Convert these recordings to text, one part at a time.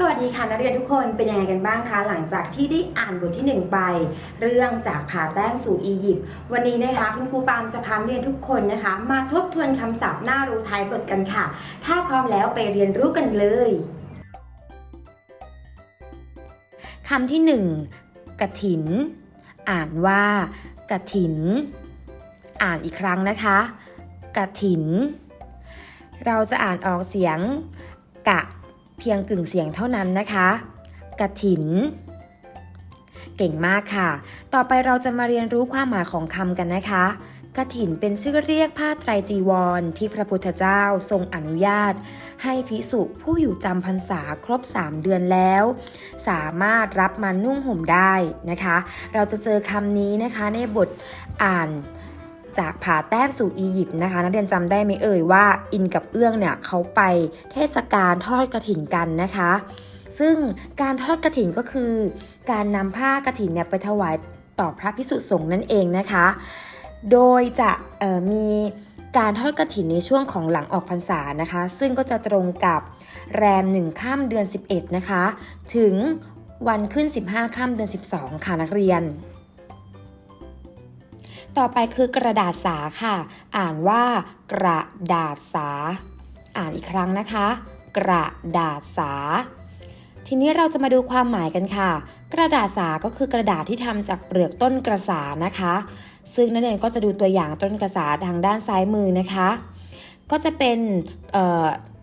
สวัสดีค่ะนักเรียนทุกคนเป็นยังไงกันบ้างคะ หลังจากที่ได้อ่านบทที่ 1 ไป เรื่องจากผ่าแต้มสู่อียิปต์วันนี้นะคะคุณครูปามจะพาเรียนทุกคนนะคะ มาทบทวนคำศัพท์น่ารู้ท้ายบทกันค่ะ ถ้าพร้อมแล้วไปเรียนรู้กันเลยคำที่ 1กระถิน อ่านว่ากระถิน อ่านอีกครั้งนะคะกระถิน เราจะอ่านออกเสียงกะ เพียงกึ่งเสียงเท่านั้นนะคะกระถิน เก่งมากค่ะ ต่อไปเราจะมาเรียนรู้ความหมายของคำกันนะคะกระถินเป็นชื่อเรียกผ้าไตรจีวร ที่พระพุทธเจ้าทรงอนุญาต ให้ภิกษุผู้อยู่จำพรรษาครบ 3 เดือนแล้ว สามารถรับมานุ่งห่มได้นะคะ เราจะเจอคำนี้นะคะในบทอ่าน จากผาแต้มสู่อียิปต์นะคะนักเรียนจำได้ไหมเอ่ยว่า อินกับเอื้องเนี่ยเขาไปเทศกาลทอดกระถินกันนะคะ ซึ่งการทอดกระถินก็คือ การนำผ้ากระถินเนี่ยไปถวายต่อพระพิสุสงฆ์นั่นเองนะคะ โดยจะมีการทอดกระถินในช่วงของหลังออกพรรษานะคะ ซึ่งก็จะตรงกับแรมหนึ่งข้ามเดือน 11 นะคะ ถึงวันขึ้น 15ข้ามเดือน 12 ค่ะนักเรียน ต่อไปคือกระดาษสาค่ะ อ่านว่ากระดาษสา อ่านอีกครั้งนะคะ กระดาษสา ทีนี้เราจะมาดูความหมายกันค่ะ กระดาษสาก็คือกระดาษที่ทำจากเปลือกต้นกระสานะคะ ซึ่งนักเรียนก็จะดูตัวอย่างต้นกระสาทางด้านซ้ายมือนะคะ ก็จะเป็น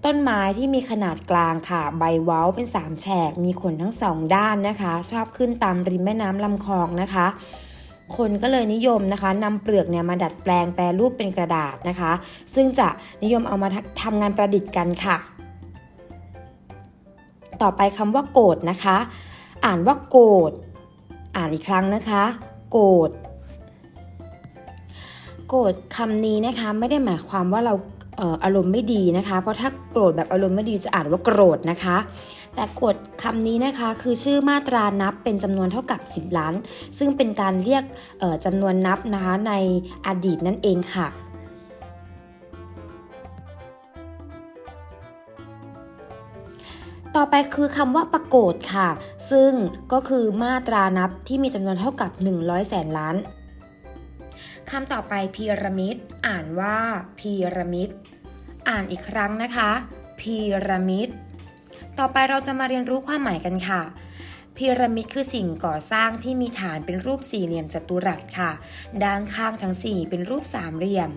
ต้นไม้ที่มีขนาดกลางค่ะ ใบเว้าเป็นสามแฉก มีขนทั้งสองด้านนะคะ ชอบขึ้นตามริมแม่น้ำลำคลองนะคะ คนก็เลยนิยมนะคะนำเปลือกเนี่ยมาดัดแปลงแปรรูปเป็นกระดาษนะคะ ซึ่งจะนิยมเอามาทำงานประดิษฐ์กันค่ะ ต่อไปคำว่าโกดนะคะ อ่านว่าโกดอ่านอีกครั้งนะคะ โกดโกรธคำนี้นะคะไม่ได้หมายความว่าเรา อารมณ์ไม่ดีนะคะ เพราะถ้าโกรธแบบอารมณ์ไม่ดีจะอ่านว่าโกรธนะคะ แต่กรธคำนี้นะคะคือชื่อมาตรานับเป็นจำนวนเท่ากับ 10 ล้าน ซึ่งเป็นการเรียกจำนวนนับนะคะในอดีตนั่นเองค่ะต่อไปคือคำว่าประโกฏค่ะ ซึ่งก็คือมาตรานับที่มีจำนวนเท่ากับ 100แสนล้าน คำต่อไปพีระมิด อ่านว่าพีระมิด อ่านอีกครั้งนะคะพีระมิด ต่อไปเราจะมาเรียนรู้ความหมายกันค่ะ พีระมิดคือสิ่งก่อสร้างที่มีฐานเป็นรูปสี่เหลี่ยมจัตุรัสค่ะ ด้านข้างทั้งสี่เป็นรูปสามเหลี่ยม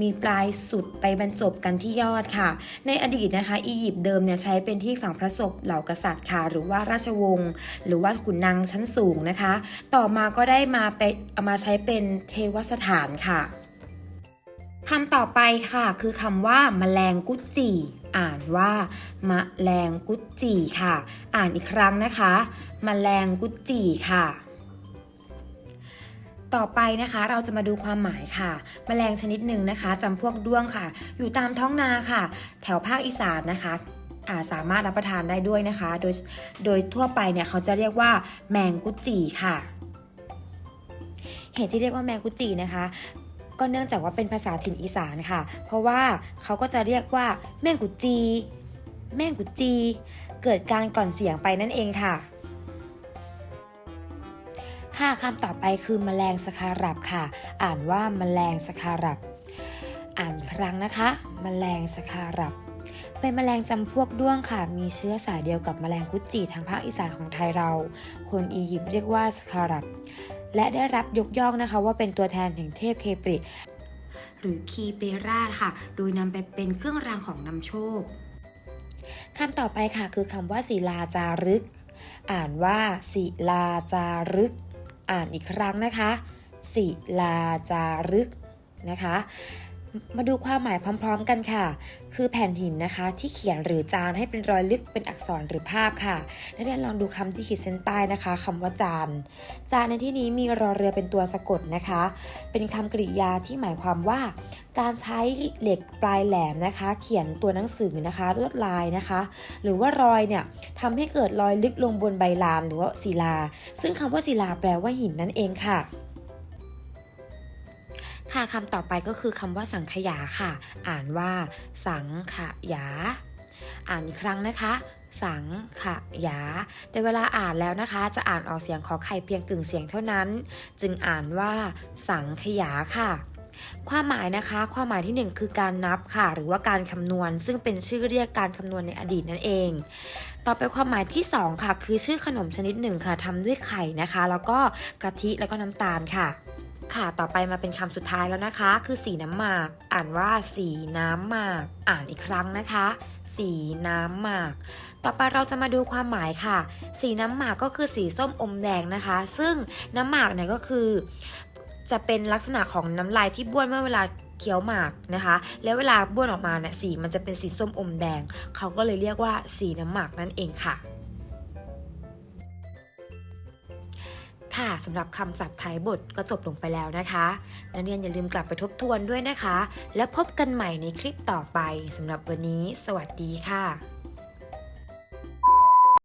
มีปลายสุดไปบรรจบกันที่ยอดค่ะ ในอดีตนะคะ อียิปต์เดิมเนี่ยใช้เป็นที่ฝังพระศพเหล่ากษัตริย์ค่ะ หรือว่าราชวงศ์หรือว่าขุนนางชั้นสูงนะคะ ต่อมาก็ได้มาไปเอามาใช้เป็นเทวสถานค่ะ คำต่อไปค่ะ คือคำว่าแมลงกุจจีอ่านว่ามะแมลงกุจจีค่ะ อ่านอีกครั้งนะคะมแมลงกุจจีค่ะ ต่อไปนะคะเราจะมาดูความหมายค่ะแมลงชนิดหนึ่งนะคะจำพวกด้วงค่ะ อยู่ตามท้องนาค่ะ แถวภาคอีสานนะคะอาสามารถรับประทานได้ด้วยนะคะ โดยโดยทั่วไปเนี่ยเขาจะเรียกว่า แมงกุจจีค่ะ เหตุที่เรียกว่าแมงกุจจีนะคะ ก็เนื่องจากว่าเป็นภาษาถิ่นอีสานค่ะ เพราะว่าเขาก็จะเรียกว่า แม่งกุจี แม่งกุจี เกิดการกร่อนเสียงไปนั่นเองค่ะ ค่ะคำต่อไปคือแมลงสคารับค่ะ อ่านว่าแมลงสคารับอ่านครั้งนะคะแมลงสคารับเป็นแมลงจำพวกด้วงค่ะ มีเชื้อสายเดียวกับแมลงกุจีทางภาคอีสานของไทยเรา คนอียิปต์เรียกว่าสคารับ และได้รับยกย่องนะคะว่าเป็นตัวแทนแห่งเทพเคปริ หรือคีเปราชค่ะ โดยนำไปเป็นเครื่องรางของนำโชคคำต่อไปค่ะคือคำว่าศิลาจารึก อ่านว่าศิลาจารึก อ่านอีกครั้งนะคะศิลาจารึกนะคะ มาดูความหมายพร้อม ๆ กันค่ะ คือแผ่นหินนะคะ ที่เขียนหรือจานให้เป็นรอยลึกเป็นอักษรหรือภาพค่ะนักเรียนลองดูคำที่ขีดเส้นใต้นะคะคำว่าจาน จานในที่นี้มีรอเรือเป็นตัวสะกดนะคะ เป็นคำกริยาที่หมายความว่า การใช้เหล็กปลายแหลมนะคะ เขียนตัวหนังสือนะคะลวดลายนะคะ หรือว่ารอยเนี่ยทำให้เกิดรอยลึกลงบนใบลานหรือว่าศิลา ซึ่งคำว่าศิลาแปลว่าหินนั่นเองค่ะ ค่ะคำต่อไปก็คือคำว่าสังขยาค่ะ อ่านว่า สังขยา อ่านอีกครั้งนะคะ สังขยา แต่เวลาอ่านแล้วนะคะ จะอ่านออกเสียงขอไข่เพียงกึ่งเสียงเท่านั้น จึงอ่านว่า สังขยาค่ะความหมายนะคะ ความหมายที่หนึ่งคือการนับค่ะ หรือว่าการคำนวณ ซึ่งเป็นชื่อเรียกการคำนวณในอดีตนั่นเอง ต่อไปความหมายที่ 2 ค่ะ คือชื่อขนมชนิดหนึ่งค่ะทำด้วยไข่นะคะ แล้วก็กะทิแล้วก็น้ำตาลค่ะ ค่ะ ต่อไปมาเป็นคำสุดท้ายแล้วนะคะ คือสีน้ำหมาก อ่านว่าสีน้ำหมาก อ่านอีกครั้งนะคะ สีน้ำหมาก ต่อไปเราจะมาดูความหมายค่ะ สีน้ำหมากก็คือสีส้มอมแดงนะคะ ซึ่งน้ำหมากเนี่ยก็คือ จะเป็นลักษณะของน้ำลายที่บ้วนเมื่อเวลาเคี้ยวหมากนะคะ แล้วเวลาบ้วนออกมาเนี่ยสีมันจะเป็นสีส้มอมแดง เขาก็เลยเรียกว่าสีน้ำหมากนั่นเองค่ะ ค่ะสำหรับคำศัพท์ไทยบทก็จบลงไปแล้วนะคะนักเรียนอย่าลืมกลับไปทบทวนด้วยนะคะ แล้วพบกันใหม่ในคลิปต่อไปสำหรับวันนี้ สวัสดีค่ะ